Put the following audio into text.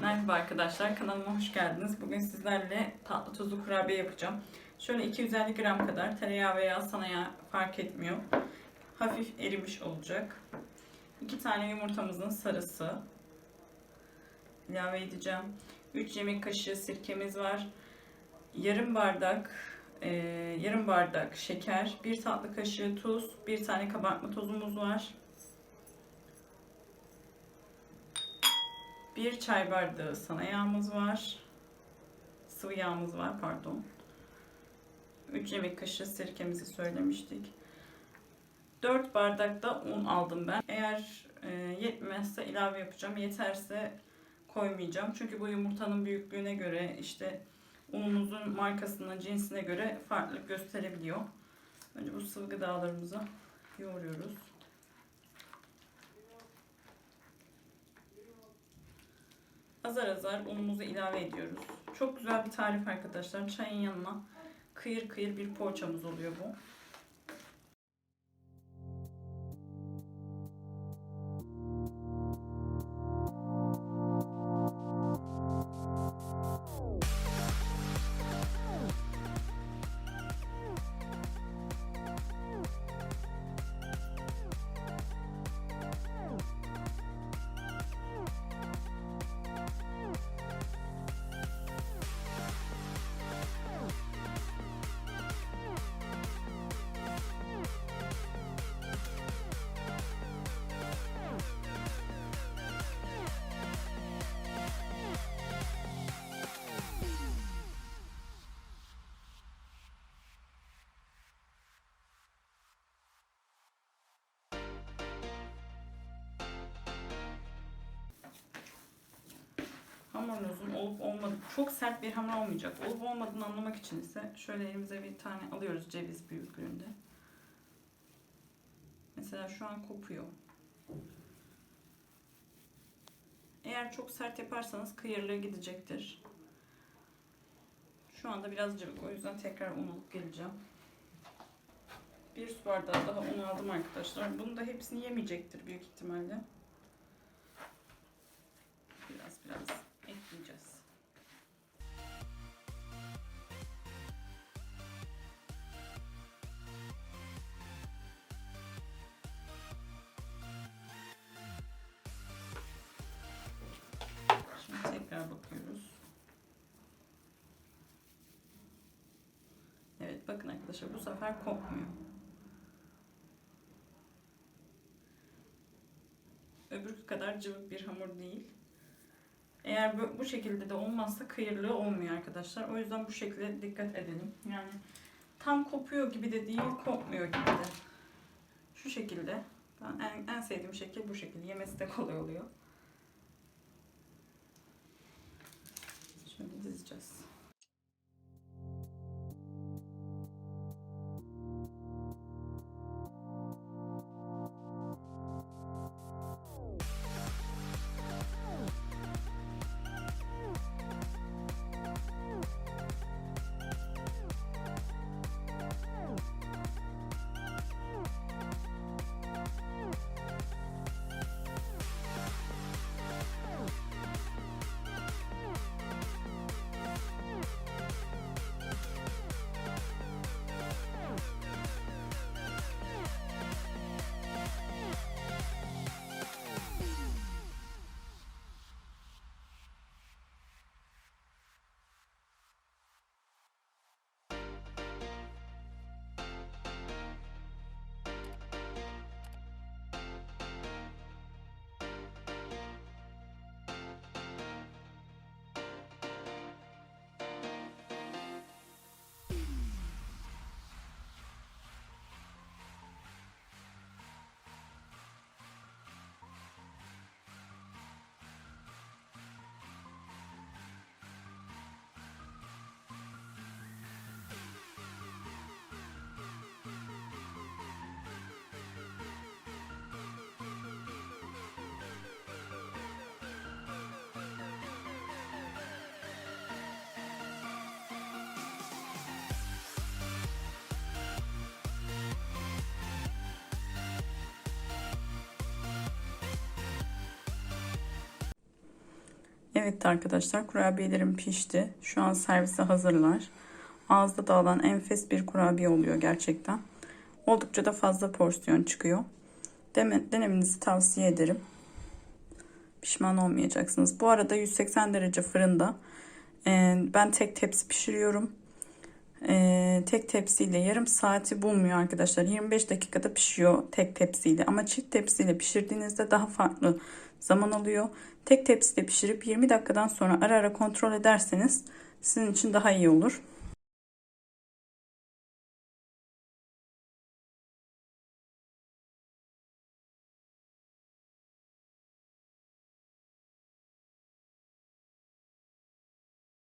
Merhaba arkadaşlar, kanalıma hoş geldiniz. Bugün sizlerle tatlı tuzlu kurabiye yapacağım. Şöyle 250 gram kadar tereyağı veya sanayağı fark etmiyor. Hafif erimiş olacak. 2 tane yumurtamızın sarısı ilave edeceğim. 3 yemek kaşığı sirkemiz var. Yarım bardak e, yarım bardak şeker, 1 tatlı kaşığı tuz, 1 tane kabartma tozumuz var. 1 çay bardağı sana yağımız var. Sıvı yağımız var pardon. 3 yemek kaşığı sirkemizi söylemiştik. 4 bardak da un aldım ben. Eğer e, yetmezse ilave yapacağım. Yeterse koymayacağım. Çünkü bu yumurtanın büyüklüğüne göre işte unumuzun markasına, cinsine göre farklılık gösterebiliyor. Önce bu sıvı gıdalarımızı yoğuruyoruz. Azar azar unumuzu ilave ediyoruz. Çok güzel bir tarif arkadaşlar. Çayın yanına kıyır kıyır bir poğaçamız oluyor bu. Hamurunuzun olup olmadığı, çok sert bir hamur olmayacak. Olup olmadığını anlamak için ise şöyle elimize bir tane alıyoruz ceviz büyüklüğünde. Mesela şu an kopuyor. Eğer çok sert yaparsanız kıyırlığı gidecektir. Şu anda biraz cıvık. O yüzden tekrar un alıp geleceğim. Bir su bardağı daha un aldım arkadaşlar. Bunu da hepsini yemeyecektir büyük ihtimalle. Arkadaşlar bu sefer kopmuyor. Öbürkü kadar cıvık bir hamur değil. Eğer bu, şekilde de olmazsa kıyırlığı olmuyor arkadaşlar. O yüzden bu şekilde dikkat edelim. Yani tam kopuyor gibi de değil, kopmuyor gibi de. Şu şekilde. Ben en, en sevdiğim şekil bu şekilde. Yemesi de kolay oluyor. Şöyle dizeceğiz. Evet arkadaşlar kurabiyelerim pişti. Şu an servise hazırlar. Ağızda dağılan enfes bir kurabiye oluyor gerçekten. Oldukça da fazla porsiyon çıkıyor. Denemenizi tavsiye ederim. Pişman olmayacaksınız. Bu arada 180 derece fırında ben tek tepsi pişiriyorum. E, tek tepsiyle yarım saati bulmuyor arkadaşlar. 25 dakikada pişiyor tek tepsiyle. Ama çift tepsiyle pişirdiğinizde daha farklı zaman alıyor. Tek tepside pişirip 20 dakikadan sonra ara ara kontrol ederseniz sizin için daha iyi olur.